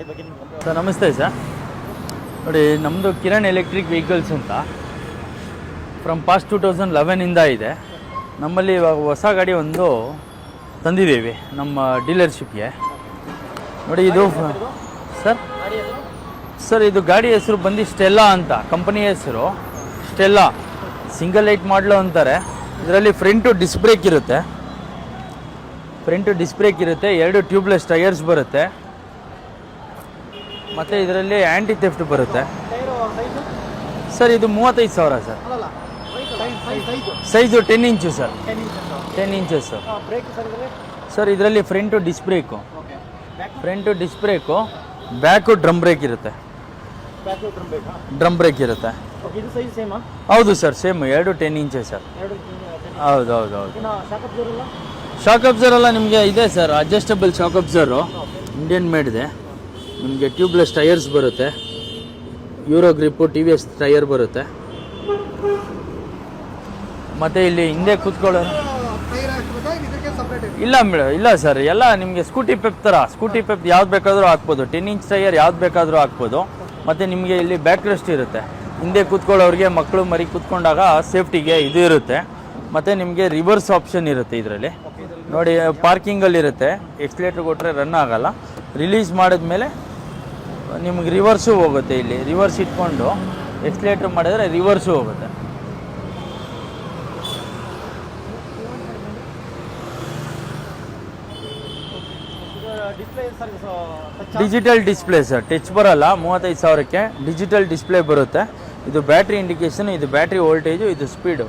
ಗಾಡಿ ಬಗ್ಗೆ ನಿಮ್ಗೆ ಸರ್ ನಮಸ್ತೆ ಸರ್. ನೋಡಿ ನಮ್ಮದು ಕಿರಣ್ ಎಲೆಕ್ಟ್ರಿಕ್ ವೆಹಿಕಲ್ಸ್ ಅಂತ ಫ್ರಮ್ ಪಾಸ್ಟ್ ಟೂ ತೌಸಂಡ್ ಲೆವೆನಿಂದ ಇದೆ ನಮ್ಮಲ್ಲಿ ಇವಾಗ ಹೊಸ ಗಾಡಿ ಒಂದು ತಂದಿದ್ದೀವಿ ನಮ್ಮ ಡೀಲರ್ಶಿಪ್ಗೆ ನೋಡಿ ಇದು ಸರ್? ಸರ್ ಇದು ಗಾಡಿ ಹೆಸರು ಬಂದು ಸ್ಟೆಲ್ಲಾ ಅಂತ ಕಂಪನಿ ಹೆಸರು. ಸ್ಟೆಲ್ಲಾ ಸಿಂಗಲ್ ಲೈಟ್ ಮಾಡಲು ಅಂತಾರೆ. ಇದರಲ್ಲಿ ಫ್ರಂಟು ಡಿಸ್ಬ್ರೇಕ್ ಇರುತ್ತೆ. ಫ್ರಂಟು ಡಿಸ್ಬ್ರೇಕ್ ಇರುತ್ತೆ ಎರಡು ಟ್ಯೂಬ್ಲೆಸ್ ಟೈರ್ಸ್ ಬರುತ್ತೆ. ಮತ್ತು ಇದರಲ್ಲಿ ಆ್ಯಂಟಿ ಥೆಫ್ಟ್ ಬರುತ್ತೆ. ಸರ್, ಇದು ಮೂವತ್ತೈದು ಸಾವಿರ sir. Size ten inch sir ten brake sir sir ಇದರಲ್ಲಿ front disc brake front disc brake back drum brake ಇರುತ್ತೆ. ಡ್ರಮ್ ಬ್ರೇಕ್ ಇರುತ್ತೆ. ಹೌದು ಸರ್ ಸೇಮ್ ಎರಡು ಟೆನ್ ಇಂಚೆ ಸರ್ ಹೌದು ಹೌದು ಹೌದು. ಶಾಕ್ ಅಬ್ಸರ್ ಎಲ್ಲ ನಿಮಗೆ ಇದೆ sir adjustable shock absorber Indian made ಇದೆ. ನಿಮಗೆ ಟ್ಯೂಬ್ಲೆಸ್ ಟೈರ್ಸ್ ಬರುತ್ತೆ. Euro Grip T V S tyre ಬರುತ್ತೆ. ಮತ್ತು ಇಲ್ಲಿ ಹಿಂದೆ ಕೂತ್ಕೊಳ್ಳೋ ಇಲ್ಲ ಇಲ್ಲ ಸರ್ ಎಲ್ಲ ನಿಮಗೆ ಸ್ಕೂಟಿ ಪೆಪ್ ಥರ. ಸ್ಕೂಟಿ ಪೆಪ್ ಯಾವ್ದು ಬೇಕಾದರೂ ಹಾಕ್ಬೋದು. ಟೆನ್ ಇಂಚ್ ಟೈರ್ ಯಾವ್ದು ಬೇಕಾದರೂ ಹಾಕ್ಬೋದು. ಮತ್ತು ನಿಮಗೆ ಇಲ್ಲಿ ಬ್ಯಾಕ್ ರೆಸ್ಟ್ ಇರುತ್ತೆ. ಹಿಂದೆ ಕೂತ್ಕೊಳ್ಳೋರಿಗೆ ಮಕ್ಕಳು ಮರಿ ಕೂತ್ಕೊಂಡಾಗ ಸೇಫ್ಟಿಗೆ ಇದು ಇರುತ್ತೆ. ಮತ್ತು ನಿಮಗೆ ರಿವರ್ಸ್ ಆಪ್ಷನ್ ಇರುತ್ತೆ ಇದರಲ್ಲಿ. ನೋಡಿ ಪಾರ್ಕಿಂಗಲ್ಲಿ ಇರುತ್ತೆ. ಎಕ್ಸ್ಲೇಟ್ರ್ ಕೊಟ್ಟರೆ ರನ್ ಆಗೋಲ್ಲ. ರಿಲೀಸ್ ಮಾಡಿದ್ಮೇಲೆ ನಿಮಗೆ ರಿವರ್ಸು ಹೋಗುತ್ತೆ ಇಲ್ಲಿ. ರಿವರ್ಸ್ ಇಟ್ಕೊಂಡು ಎಕ್ಸ್ಲೇಟ್ರ್ ಮಾಡಿದ್ರೆ ರಿವರ್ಸು ಹೋಗುತ್ತೆ. ಡಿಜಿಟಲ್ ಡಿಸ್ಪ್ಲೇ ಸರ್ ಟಚ್ ಬರಲ್ಲ. ಮೂವತ್ತೈದು ಸಾವಿರಕ್ಕೆ ಡಿಜಿಟಲ್ ಡಿಸ್ಪ್ಲೇ ಬರುತ್ತೆ. ಇದು ಬ್ಯಾಟ್ರಿ ಇಂಡಿಕೇಶನ್ ಇದು ಬ್ಯಾಟ್ರಿ ವೋಲ್ಟೇಜು ಇದು ಸ್ಪೀಡು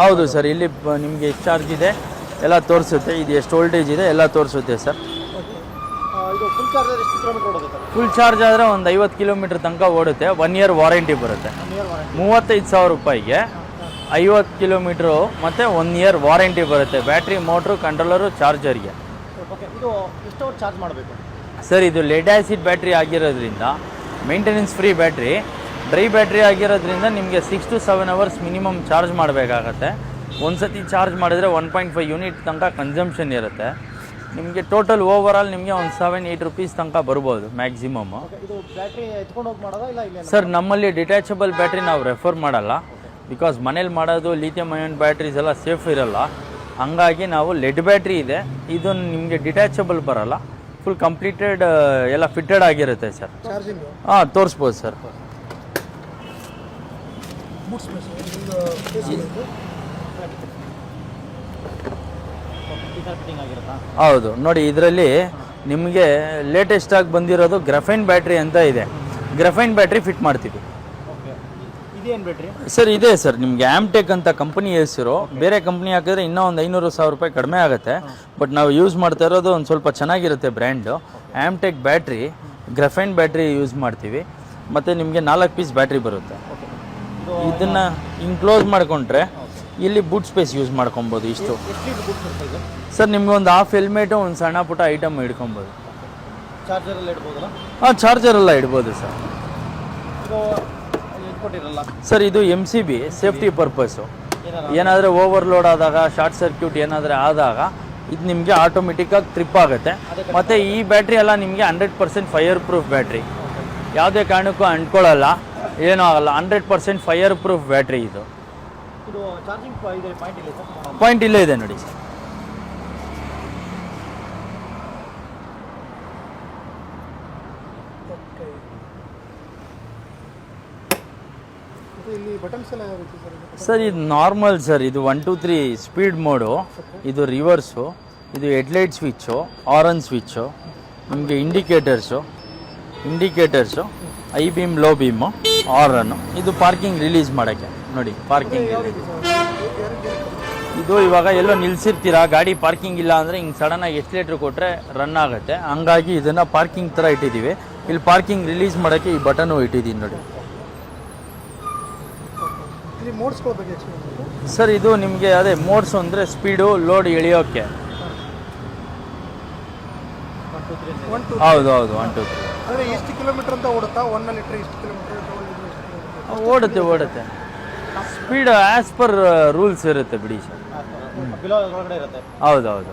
ಹೌದು ಸರ್ ಇಲ್ಲಿ ನಿಮಗೆ ಎಷ್ಟು ಚಾರ್ಜ್ ಇದೆ. ಎಲ್ಲ ತೋರಿಸುತ್ತೆ. ಇದು ಎಷ್ಟು ವೋಲ್ಟೇಜ್ ಇದೆ? ಎಲ್ಲ ತೋರಿಸುತ್ತೆ ಸರ್ ಫುಲ್ ಚಾರ್ಜ್ ಎಷ್ಟು ಕಿಲೋಮೀಟರ್ ಓಡುತ್ತೆ ಫುಲ್ ಚಾರ್ಜ್ ಆದರೆ ಒಂದು ಐವತ್ತು ಕಿಲೋಮೀಟರ್ ತನಕ ಓಡುತ್ತೆ. ಒನ್ ಇಯರ್ ವಾರಂಟಿ ಬರುತ್ತೆ. ಮೂವತ್ತೈದು ಸಾವಿರ ರೂಪಾಯಿಗೆ ಐವತ್ತು ಕಿಲೋಮೀಟ್ರು ಮತ್ತು ಒನ್ ಇಯರ್ ವಾರಂಟಿ ಬರುತ್ತೆ. ಬ್ಯಾಟ್ರಿ ಮೋಟ್ರು ಕಂಟ್ರೋಲರು ಚಾರ್ಜರ್ಗೆ ಓಕೆ ಇದು ಎಷ್ಟು ಅವರ್ ಚಾರ್ಜ್ ಮಾಡಬೇಕು? ಸರ್ ಇದು ಲೆಡ್ ಆ್ಯಸಿಡ್ ಬ್ಯಾಟ್ರಿ ಆಗಿರೋದ್ರಿಂದ maintenance free battery dry battery ಆಗಿರೋದ್ರಿಂದ ನಿಮಗೆ six to seven hours minimum charge ಮಾಡಬೇಕಾಗತ್ತೆ. ಒಂದು ಸತಿ ಚಾರ್ಜ್ ಮಾಡಿದ್ರೆ ಒನ್ ಪಾಯಿಂಟ್ ಫೈವ್ ಯೂನಿಟ್ ತನಕ ಕನ್ಸಂಪ್ಷನ್ ಇರುತ್ತೆ. ನಿಮಗೆ ಟೋಟಲ್ ಓವರ್ ಆಲ್ ನಿಮಗೆ ಒಂದು ಸೆವೆನ್ ಏಯ್ಟ್ ರುಪೀಸ್ ತನಕ ಬರ್ಬೋದು ಮ್ಯಾಕ್ಸಿಮಮ್ ಸರ್ ನಮ್ಮಲ್ಲಿ ಡಿಟ್ಯಾಚಬಲ್ ಬ್ಯಾಟ್ರಿ ನಾವು ರೆಫರ್ ಮಾಡಲ್ಲ. ಬಿಕಾಸ್ ಮನೇಲಿ ಮಾಡೋದು ಲಿಥಿಯಂ ಅಯನ್ ಬ್ಯಾಟ್ರೀಸ್ ಎಲ್ಲ ಸೇಫ್ ಇರಲ್ಲ. ಹಂಗಾಗಿ ನಾವು ಲೆಡ್ ಬ್ಯಾಟ್ರಿ ಇದೆ. ಇದು ನಿಮಗೆ ಡಿಟ್ಯಾಚಬಲ್ ಬರಲ್ಲ. ಫುಲ್ ಕಂಪ್ಲೀಟೆಡ್ ಎಲ್ಲ ಫಿಟ್ಟೆಡ್ ಆಗಿರುತ್ತೆ ಸರ್ ಹಾಂ ತೋರಿಸ್ಬೋದು ಸರ್ ಬೂಟ್ ಸ್ಪೇಸ್ ಈ ಥರ ಫಿಟ್ಟಿಂಗ್ ಆಗಿರುತ್ತಾ ಹೌದು. ನೋಡಿ ಇದರಲ್ಲಿ ನಿಮಗೆ ಲೇಟೆಸ್ಟ್ ಆಗಿ ಬಂದಿರೋದು ಗ್ರಫೈನ್ ಬ್ಯಾಟ್ರಿ ಅಂತ ಇದೆ. ಗ್ರಫೈನ್ ಬ್ಯಾಟ್ರಿ ಫಿಟ್ ಮಾಡ್ತೀವಿ. ಸರ್ ಇದೆ ಸರ್. ನಿಮಗೆ ಆಮ್ಟೆಕ್ ಅಂತ ಕಂಪನಿ ಹೆಸರು ಬೇರೆ ಕಂಪ್ನಿ ಹಾಕಿದ್ರೆ ಇನ್ನೂ ಒಂದು ಐನೂರು ಸಾವಿರ ರೂಪಾಯಿ ಕಡಿಮೆ ಆಗುತ್ತೆ. ಬಟ್ ನಾವು ಯೂಸ್ ಮಾಡ್ತಾ ಇರೋದು ಒಂದು ಸ್ವಲ್ಪ ಚೆನ್ನಾಗಿರುತ್ತೆ brand Amtek battery graphene battery use ಮಾಡ್ತೀವಿ. ಮತ್ತು ನಿಮಗೆ ನಾಲ್ಕು ಪೀಸ್ ಬ್ಯಾಟ್ರಿ ಬರುತ್ತೆ. ಇದನ್ನು ಹಿಂಗೆ ಕ್ಲೋಸ್ ಮಾಡ್ಕೊಂಡ್ರೆ ಇಲ್ಲಿ ಬೂಟ್ ಸ್ಪೇಸ್ ಯೂಸ್ ಮಾಡ್ಕೊಬೋದು ಇಷ್ಟು. ಸರ್ ನಿಮ್ಗೆ ಒಂದು ಹಾಫ್ ಹೆಲ್ಮೆಟು ಒಂದು ಸಣ್ಣ ಪುಟ್ಟ ಐಟಮ್ ಇಡ್ಕೊಬೋದು ಚಾರ್ಜರಲ್ಲಿ ಹಾಂ ಚಾರ್ಜರ್ ಎಲ್ಲ ಇಡ್ಬೋದು ಸರ್ ಸರ್ ಇದು M C B safety purpose ಏನಾದರೆ over overload ಆದಾಗ ಶಾರ್ಟ್ ಸರ್ಕ್ಯೂಟ್ ಏನಾದರೆ ಆದಾಗ ಇದು ನಿಮಗೆ ಆಟೋಮೆಟಿಕ್ಕಾಗಿ ಟ್ರಿಪ್ ಆಗುತ್ತೆ. ಮತ್ತು ಈ ಬ್ಯಾಟ್ರಿ ಎಲ್ಲ ನಿಮಗೆ hundred percent fireproof battery ಯಾವುದೇ ಕಾರಣಕ್ಕೂ ಅಂಟ್ಕೊಳ್ಳಲ್ಲ ಏನೂ ಆಗಲ್ಲ. Hundred percent fireproof battery ಇದೆ. ಪಾಯಿಂಟ್ ಇಲ್ಲ ಇದೆ ನೋಡಿ. ಸರ್ ಇದು ನಾರ್ಮಲ್ ಸರ್ ಇದು one two three speed mode ಇದು ರಿವರ್ಸು ಇದು ಹೆಡ್ಲೈಟ್ ಸ್ವಿಚ್ಚು ಆರನ್ ಸ್ವಿಚ್ಚು ನಿಮಗೆ indicators indicators high beam low beam horn ಇದು ಪಾರ್ಕಿಂಗ್ ರಿಲೀಸ್ ಮಾಡೋಕ್ಕೆ. ನೋಡಿ ಪಾರ್ಕಿಂಗ್ ಇದು. ಇವಾಗ ಎಲ್ಲೋ ನಿಲ್ಸಿರ್ತೀರಾ? ಗಾಡಿ ಪಾರ್ಕಿಂಗ್ ಇಲ್ಲ ಅಂದರೆ ಹಿಂಗೆ ಸಡನ್ನಾಗಿ ಎಕ್ಸ್ಲೇಟ್ರ್ ಕೊಟ್ಟರೆ ರನ್ ಆಗುತ್ತೆ. ಹಂಗಾಗಿ ಇದನ್ನು ಪಾರ್ಕಿಂಗ್ ಥರ ಇಟ್ಟಿದ್ದೀವಿ ಇಲ್ಲಿ ಪಾರ್ಕಿಂಗ್ ರಿಲೀಸ್ ಮಾಡೋಕ್ಕೆ ಈ ಬಟನು ಇಟ್ಟಿದ್ದೀನಿ ನೋಡಿ. ಸರ್ ಇದು ನಿಮಗೆ ಅದೇ ಮೋಡ್ಸ್ ಅಂದರೆ ಸ್ಪೀಡು ಲೋಡ್ ಎಳೆಯೋಕ್ಕೆ. ಹೌದು ಹೌದು ಒನ್ ಟು ತ್ರೀ ಎಷ್ಟು ಕಿಲೋಮೀಟರ್ ಅಂತ ಓಡುತ್ತಾ? ಒನ್ ಲೀಟ್ರ್ ಎಷ್ಟು ಕಿಲೋಮೀಟರ್ ಓಡುತ್ತೆ ಓಡುತ್ತೆ. ಸ್ಪೀಡ್ ಆ್ಯಸ್ ಪರ್ ರೂಲ್ಸ್ ಇರುತ್ತೆ ಬಿಡಿ ಸರ್ ಹೌದು ಹೌದು ಹೌದು.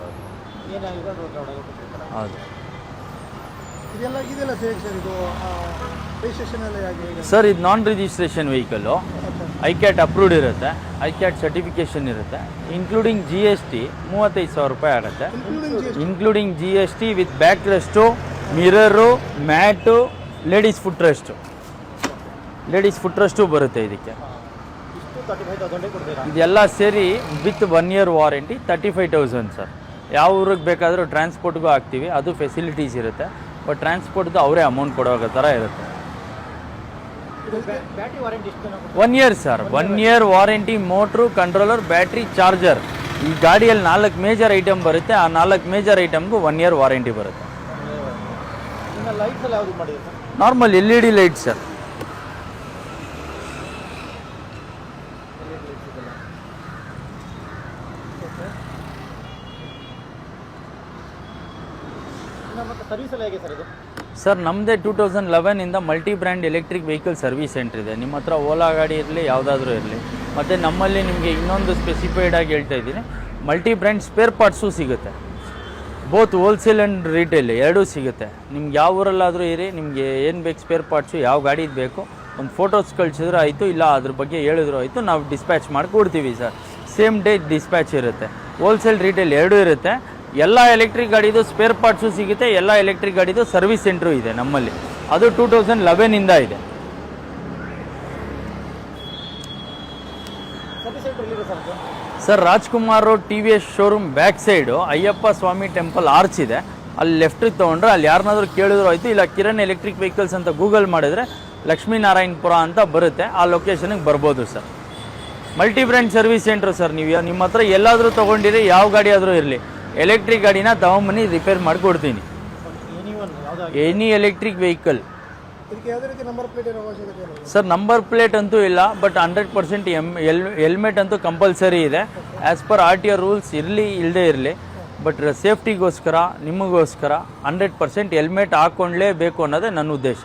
ಹೌದು. ಇದೆಲ್ಲ ಇದೆಲ್ಲ ಹೇಗೆ ಸರ್ ಇದು ರಿಜಿಸ್ಟ್ರೇಷನ್ ಎಲ್ಲ ಹೇಗೆ ಹೇಗೆ? ಸರ್ ಇದು non registration vehicle ICAT approved ಇರುತ್ತೆ. ಐ ಕ್ಯಾಟ್ ಸರ್ಟಿಫಿಕೇಷನ್ ಇರುತ್ತೆ. ಇನ್ಕ್ಲೂಡಿಂಗ್ ಜಿ ಎಸ್ ಟಿ ಮೂವತ್ತೈದು ಸಾವಿರ ರೂಪಾಯಿ ಆಗುತ್ತೆ. Including G including G S T with back rest mirror mat ladies foot rest ladies foot rest ಬರುತ್ತೆ ಇದಕ್ಕೆ. ಇದೆಲ್ಲ ಸೇರಿ with one year warranty thirty five thousand sir ಯಾವ ಊರಿಗೆ ಬೇಕಾದರೂ ಟ್ರಾನ್ಸ್ಪೋರ್ಟ್ಗೂ ಹಾಕ್ತೀವಿ. ಅದು ಫೆಸಿಲಿಟೀಸ್ ಇರುತ್ತೆ. ಬಟ್ ಟ್ರಾನ್ಸ್ಪೋರ್ಟ್ದು ಅವರೇ ಅಮೌಂಟ್ ಕೊಡೋ ಥರ ಇರುತ್ತೆ. One year sir one year warranty motor controller battery charger ಈ ಗಾಡಿಯಲ್ಲಿ ನಾಲ್ಕು ಮೇಜರ್ ಐಟಮ್ ಬರುತ್ತೆ. ಆ ನಾಲ್ಕು ಮೇಜರ್ ಐಟಮ್ಗೂ ಒನ್ ಇಯರ್ ವಾರಂಟಿ ಬರುತ್ತೆ. Normal L E D light sir ಇನ್ನು ಮತ್ತೆ ಸರ್ ಸರ್ ನಮ್ಮದೇ two thousand ಲೆವೆನಿಂದ multi brand electric vehicle service centre ಇದೆ. ನಿಮ್ಮ ಹತ್ರ ಓಲಾ ಗಾಡಿ ಇರಲಿ, ಯಾವುದಾದ್ರೂ ಇರಲಿ. ಮತ್ತು ನಮ್ಮಲ್ಲಿ ನಿಮಗೆ ಇನ್ನೊಂದು ಸ್ಪೆಸಿಫೈಡ್ ಆಗಿ ಹೇಳ್ತಾ ಇದ್ದೀನಿ. ಮಲ್ಟಿ ಬ್ರ್ಯಾಂಡ್ ಸ್ಪೇರ್ ಪಾರ್ಟ್ಸು ಸಿಗುತ್ತೆ. ಬೋತ್ ಹೋಲ್ಸೇಲ್ ಆ್ಯಂಡ್ ರೀಟೇಲ್ ಎರಡೂ ಸಿಗುತ್ತೆ. ನಿಮ್ಗೆ ಯಾವ ಊರಲ್ಲಾದರೂ ಇರಿ, ನಿಮಗೆ ಏನು ಬೇಕು ಸ್ಪೇರ್ ಪಾರ್ಟ್ಸು ಯಾವ ಗಾಡಿದು ಬೇಕು, ಒಂದು ಫೋಟೋಸ್ ಕಳಿಸಿದ್ರೆ ಆಯಿತು, ಇಲ್ಲ ಅದ್ರ ಬಗ್ಗೆ ಹೇಳಿದ್ರು ಆಯಿತು, ನಾವು ಡಿಸ್ಪ್ಯಾಚ್ ಮಾಡಿ ಕೊಡ್ತೀವಿ ಸರ್. ಸೇಮ್ ಡೇ ಡಿಸ್ಪ್ಯಾಚ್ ಇರುತ್ತೆ. ಹೋಲ್ಸೇಲ್ ರೀಟೇಲ್ ಎರಡೂ ಇರುತ್ತೆ. ಎಲ್ಲ ಎಲೆಕ್ಟ್ರಿಕ್ ಗಾಡಿದು ಸ್ಪೇರ್ ಪಾರ್ಟ್ಸು ಸಿಗುತ್ತೆ, ಎಲ್ಲ ಎಲೆಕ್ಟ್ರಿಕ್ ಗಾಡಿದು ಸರ್ವಿಸ್ ಸೆಂಟ್ರು ಇದೆ ನಮ್ಮಲ್ಲಿ. ಅದು ಟೂ ತೌಸಂಡ್ ಲೆವೆನಿಂದ ಇದೆ sir Rajkumar T V S showroom back side Ayyappa Swamy temple arch ಇದೆ. ಅಲ್ಲಿ ಲೆಫ್ಟಿಗೆ ತೊಗೊಂಡ್ರೆ ಅಲ್ಲಿ ಯಾರನ್ನಾದ್ರೂ ಕೇಳಿದ್ರು ಆಯಿತು, ಇಲ್ಲ ಕಿರಣ್ ಎಲೆಕ್ಟ್ರಿಕ್ ವೆಹಿಕಲ್ಸ್ ಅಂತ ಗೂಗಲ್ ಮಾಡಿದರೆ ಲಕ್ಷ್ಮೀನಾರಾಯಣಪುರ ಅಂತ ಬರುತ್ತೆ, ಆ ಲೊಕೇಶನಿಗೆ ಬರ್ಬೋದು sir multi brand service centre sir ನೀವು ನಿಮ್ಮ ಹತ್ರ ಎಲ್ಲಾದರೂ ತೊಗೊಂಡಿರಿ ಯಾವ ಗಾಡಿ ಆದರೂ ಇರಲಿ. ಎಲೆಕ್ಟ್ರಿಕ್ ಗಾಡಿನ ತಗೊಂಬನ್ನಿ ರಿಪೇರ್ ಮಾಡಿಕೊಡ್ತೀನಿ. Any electric vehicle sir number plate ಅಂತೂ ಇಲ್ಲ but hundred percent M L helmet ಅಂತೂ ಕಂಪಲ್ಸರಿ ಇದೆ. As per R T R rules ಇರಲಿ ಇಲ್ಲದೇ ಇರಲಿ. ಬಟ್ ಸೇಫ್ಟಿಗೋಸ್ಕರ ನಿಮಗೋಸ್ಕರ ಹಂಡ್ರೆಡ್ ಪರ್ಸೆಂಟ್ ಹೆಲ್ಮೆಟ್ ಹಾಕ್ಕೊಂಡ್ಲೇಬೇಕು ಅನ್ನೋದೇ ನನ್ನ ಉದ್ದೇಶ.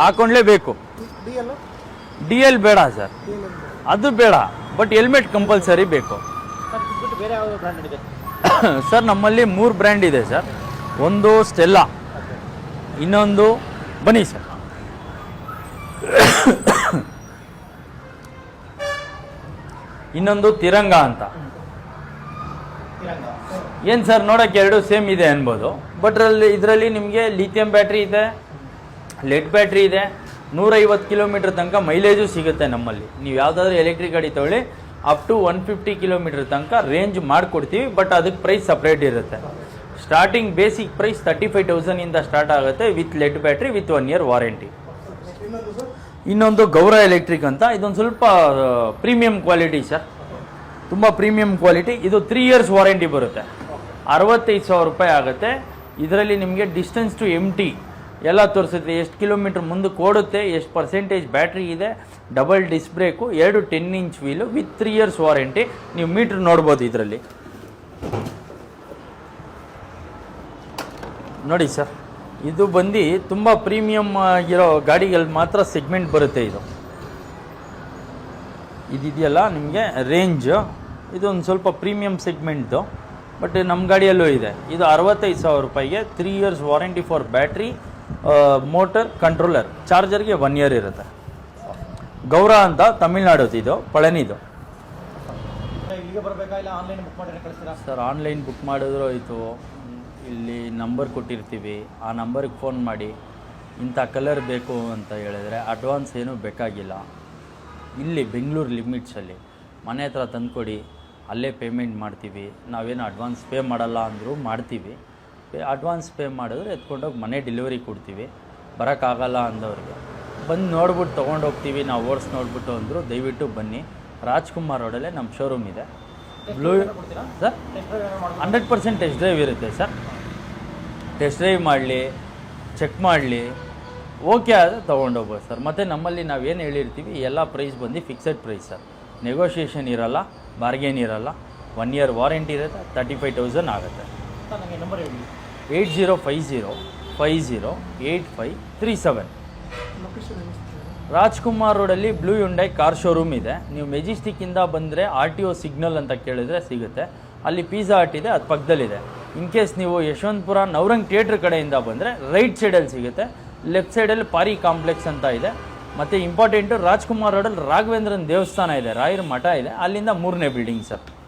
ಹಾಕ್ಕೊಂಡ್ಲೇಬೇಕು ಎಲ್ಲ ಡಿ ಎಲ್ ಬೇಡ. ಸರ್ ಅದು ಬೇಡ ಬಟ್ ಹೆಲ್ಮೆಟ್ ಕಂಪಲ್ಸರಿ ಬೇಕು. ಸರ್ ನಮ್ಮಲ್ಲಿ ಮೂರು ಬ್ರ್ಯಾಂಡ್ ಇದೆ ಸರ್ ಒಂದು ಸ್ಟೆಲ್ಲಾ ಇನ್ನೊಂದು ಬನ್ನಿ ಸರ್ ಇನ್ನೊಂದು ತಿರಂಗ ಅಂತ. ಏನು ಸರ್ ನೋಡೋಕ್ಕೆ ಎರಡು ಸೇಮ್ ಇದೆ ಅನ್ಬೋದು. ಬಟ್ ಅಲ್ಲಿ ಇದರಲ್ಲಿ ನಿಮಗೆ ಲಿಥಿಯಂ ಬ್ಯಾಟ್ರಿ ಇದೆ ಲೆಡ್ ಬ್ಯಾಟ್ರಿ ಇದೆ. ನೂರೈವತ್ತು ಕಿಲೋಮೀಟ್ರ್ ತನಕ ಮೈಲೇಜು ಸಿಗುತ್ತೆ ನಮ್ಮಲ್ಲಿ. ನೀವು ಯಾವುದಾದ್ರೂ ಎಲೆಕ್ಟ್ರಿಕ್ ಗಾಡಿ ತೊಗೊಳ್ಳಿ up to one fifty kilometre ತನಕ ರೇಂಜ್ ಮಾಡಿಕೊಡ್ತೀವಿ ಬಟ್ ಅದಕ್ಕೆ ಪ್ರೈಸ್ ಸಪ್ರೇಟ್ ಇರುತ್ತೆ. Starting basic price thirty five ತೌಸಂಡಿಂದ start ಆಗುತ್ತೆ with lead battery with one year warranty ಇನ್ನೊಂದು ಗೌರ ಎಲೆಕ್ಟ್ರಿಕ್ ಅಂತ, ಇದೊಂದು ಸ್ವಲ್ಪ ಪ್ರೀಮಿಯಂ ಕ್ವಾಲಿಟಿ ಸರ್. ತುಂಬ ಪ್ರೀಮಿಯಂ ಕ್ವಾಲಿಟಿ ಇದು ತ್ರೀ ಇಯರ್ಸ್ ವಾರಂಟಿ ಬರುತ್ತೆ. ಅರವತ್ತೈದು ಸಾವಿರ ರೂಪಾಯಿ ಆಗುತ್ತೆ. ಇದರಲ್ಲಿ ನಿಮಗೆ ಡಿಸ್ಟೆನ್ಸ್ ಟು ಎಂ ಟಿ ಎಲ್ಲ ತೋರಿಸುತ್ತೆ ಎಷ್ಟು ಕಿಲೋಮೀಟ್ರ್ ಮುಂದಕ್ಕೆ ಓಡುತ್ತೆ, ಎಷ್ಟು ಪರ್ಸೆಂಟೇಜ್ ಬ್ಯಾಟ್ರಿ ಇದೆ ಡಬಲ್ ಡಿಸ್ ಬ್ರೇಕು ಎರಡು ten inch wheel with three years warranty ನೀವು ಮೀಟ್ರ್ ನೋಡ್ಬೋದು ಇದರಲ್ಲಿ. ನೋಡಿ ಸರ್, ಇದು ಬಂದು ತುಂಬ ಪ್ರೀಮಿಯಮ್ ಆಗಿರೋ ಗಾಡಿಗಳು ಮಾತ್ರ ಸೆಗ್ಮೆಂಟ್ ಬರುತ್ತೆ ಇದು. ಇದಿದೆಯಲ್ಲ ನಿಮಗೆ ರೇಂಜ್ ಇದೊಂದು ಸ್ವಲ್ಪ ಪ್ರೀಮಿಯಂ ಸೆಗ್ಮೆಂಟ್ದು ಬಟ್ ನಮ್ಮ ಗಾಡಿಯಲ್ಲೂ ಇದೆ. ಇದು ಅರವತ್ತೈದು ಸಾವಿರ ರೂಪಾಯಿಗೆ three years warranty for battery motor controller ಚಾರ್ಜರ್ಗೆ one year ಇರುತ್ತೆ. ಗೌರ ಅಂತ ತಮಿಳ್ನಾಡು ಇದು ಪಳನಿದು. ಸರ್ ಆನ್ಲೈನ್ ಬುಕ್ ಮಾಡಿದ್ರು ಆಯಿತು. ಇಲ್ಲಿ ನಂಬರ್ ಕೊಟ್ಟಿರ್ತೀವಿ. ಆ ನಂಬರ್ಗೆ ಫೋನ್ ಮಾಡಿ ಇಂಥ ಕಲರ್ ಬೇಕು ಅಂತ ಹೇಳಿದ್ರೆ ಅಡ್ವಾನ್ಸ್ ಏನೂ ಬೇಕಾಗಿಲ್ಲ. ಇಲ್ಲಿ ಬೆಂಗಳೂರು ಲಿಮಿಟ್ಸಲ್ಲಿ ಮನೆ ಹತ್ರ ತಂದುಕೊಡಿ ಅಲ್ಲೇ ಪೇಮೆಂಟ್ ಮಾಡ್ತೀವಿ. ನಾವೇನು ಅಡ್ವಾನ್ಸ್ ಪೇ ಮಾಡಲ್ಲ ಅಂದರೂ ಮಾಡ್ತೀವಿ. ಪೇ ಅಡ್ವಾನ್ಸ್ ಪೇ ಮಾಡಿದ್ರೆ ಎತ್ಕೊಂಡೋಗಿ ಮನೆ ಡೆಲಿವರಿ ಕೊಡ್ತೀವಿ. ಬರೋಕ್ಕಾಗಲ್ಲ ಅಂದವ್ರಿಗೆ. ಬಂದು ನೋಡ್ಬಿಟ್ಟು ತೊಗೊಂಡೋಗ್ತೀವಿ ನಾವು ಓಡಿಸ್ ನೋಡ್ಬಿಟ್ಟು ಅಂದರು ದಯವಿಟ್ಟು ಬನ್ನಿ. ರಾಜ್ಕುಮಾರ್ ರೋಡಲ್ಲೇ ನಮ್ಮ ಶೋರೂಮ್ ಇದೆ. Blue sir hundred percent test drive ಇರುತ್ತೆ ಸರ್ ಟೆಸ್ಟ್ ಡ್ರೈವ್ ಮಾಡಲಿ ಚೆಕ್ ಮಾಡಲಿ. ಓಕೆ ಆದರೆ ತೊಗೊಂಡೋಗ್ಬೋದು ಸರ್ ಮತ್ತು ನಮ್ಮಲ್ಲಿ ನಾವು ಏನು ಹೇಳಿರ್ತೀವಿ ಎಲ್ಲ ಪ್ರೈಸ್ ಬಂದು ಫಿಕ್ಸೆಡ್ ಪ್ರೈಸ್ ಸರ್ ನೆಗೋಷಿಯೇಷನ್ ಇರಲ್ಲ ಬಾರ್ಗೇನ್ ಇರೋಲ್ಲ. ಒನ್ ಇಯರ್ ವಾರಂಟಿ ಇರುತ್ತೆ ತರ್ಟಿ ಫೈವ್ ತೌಸಂಡ್ ಆಗುತ್ತೆ ನನಗೆ ನಂಬರ್ ಹೇಳಿ. Eight zero five zero five zero eight five three seven. Rajkumar ರೋಡಲ್ಲಿ ಬ್ಲೂ ಯುಂಡೈ ಕಾರ್ ಶೋರೂಮ್ ಇದೆ. ನೀವು ಮೆಜೆಸ್ಟಿಕ್ಕಿಂದ ಬಂದರೆ ಆರ್ ಟಿ ಒ ಸಿಗ್ನಲ್ ಅಂತ ಕೇಳಿದ್ರೆ ಸಿಗುತ್ತೆ. ಅಲ್ಲಿ ಪಿಜ್ಜಾ ಹಟ್ ಇದೆ, ಅದು ಪಕ್ಕದಲ್ಲಿದೆ ಇನ್ ಕೇಸ್ ನೀವು ಯಶವಂತಪುರ ನವರಂಗ್ ಥಿಯೇಟ್ರ್ ಕಡೆಯಿಂದ ಬಂದರೆ ರೈಟ್ ಸೈಡಲ್ಲಿ ಸಿಗುತ್ತೆ. ಲೆಫ್ಟ್ ಸೈಡಲ್ಲಿ ಪಾರಿ ಕಾಂಪ್ಲೆಕ್ಸ್ ಅಂತ ಇದೆ. ಮತ್ತು ಇಂಪಾರ್ಟೆಂಟು ರಾಜ್ಕುಮಾರ್ ರೋಡಲ್ಲಿ ರಾಘವೇಂದ್ರನ್ ದೇವಸ್ಥಾನ ಇದೆ, ರಾಯರ ಮಠ ಇದೆ. ಅಲ್ಲಿಂದ ಮೂರನೇ ಬಿಲ್ಡಿಂಗ್ ಸರ್